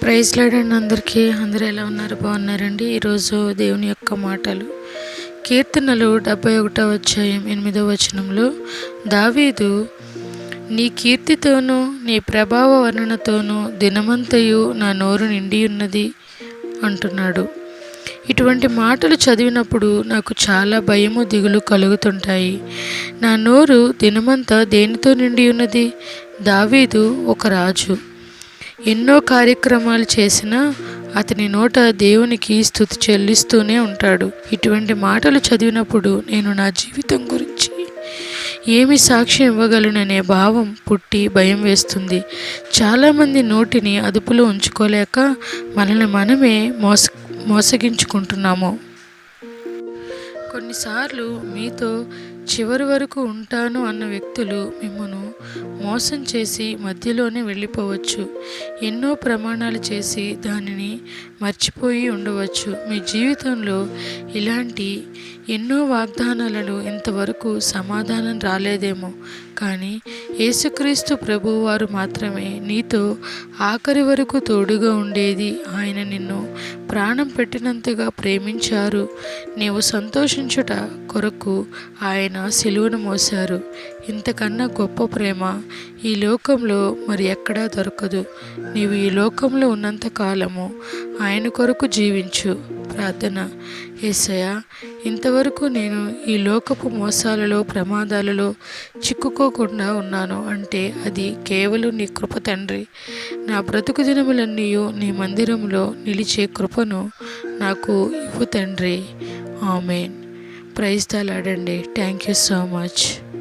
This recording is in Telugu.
ప్రైజ్ లాడండి అందరికీ. అందరూ ఎలా ఉన్నారు? బాగున్నారండి. ఈరోజు దేవుని యొక్క మాటలు. కీర్తనలు డెబ్బై ఒకటవ అధ్యాయం ఎనిమిదవ వచనంలో దావీదు నీ కీర్తితోనూ నీ ప్రభావ వర్ణనతోనూ దినమంతయు నా నోరు నిండి ఉన్నది అంటున్నాడు. ఇటువంటి మాటలు చదివినప్పుడు నాకు చాలా భయము దిగులు కలుగుతుంటాయి. నా నోరు దినమంతా దేనితో నిండి ఉన్నది? దావీదు ఒక రాజు. ఎన్నో కార్యక్రమాలు చేసినా అతని నోట దేవునికి స్థుతి చెల్లిస్తూనే ఉంటాడు. ఇటువంటి మాటలు చదివినప్పుడు నేను నా జీవితం గురించి ఏమి సాక్ష్యం ఇవ్వగలననే భావం పుట్టి భయం వేస్తుంది. చాలామంది నోటిని అదుపులో ఉంచుకోలేక మనల్ని మనమే మోస మోసగించుకుంటున్నాము. కొన్నిసార్లు మీతో చివరి వరకు ఉంటాను అన్న వ్యక్తులు మిమ్మను మోసం చేసి మధ్యలోనే వెళ్ళిపోవచ్చు. ఎన్నో ప్రమాణాలు చేసి దానిని మర్చిపోయి ఉండవచ్చు. మీ జీవితంలో ఇలాంటి ఎన్నో వాగ్దానాలను ఇంతవరకు సమాధానం రాలేదేమో. కానీ యేసుక్రీస్తు ప్రభువారు మాత్రమే నీతో ఆఖరి వరకు తోడుగా ఉండేది. ఆయన నిన్ను ప్రాణం పెట్టినంతగా ప్రేమించారు. నీవు సంతోషించుట కొరకు ఆయన సిలువను మోశారు. ఇంతకన్నా గొప్ప ప్రేమ ఈ లోకంలో మరి ఎక్కడా దొరకదు. నీవు ఈ లోకంలో ఉన్నంత కాలము ఆయన కొరకు జీవించు. ప్రార్థన. ఏసయ ఇంతవరకు నేను ఈ లోకపు మోసాలలో ప్రమాదాలలో చిక్కుకోకుండా ఉన్నాను అంటే అది కేవలం నీ కృప తండ్రి. నా బ్రతుకు దినములన్నీ నీ మందిరంలో నిలిచే కృపను నాకు ఇవ్వు తండ్రి. ఆమెన్. ప్రైజ్ తాలాడండి థ్యాంక్ యూ సో మచ్.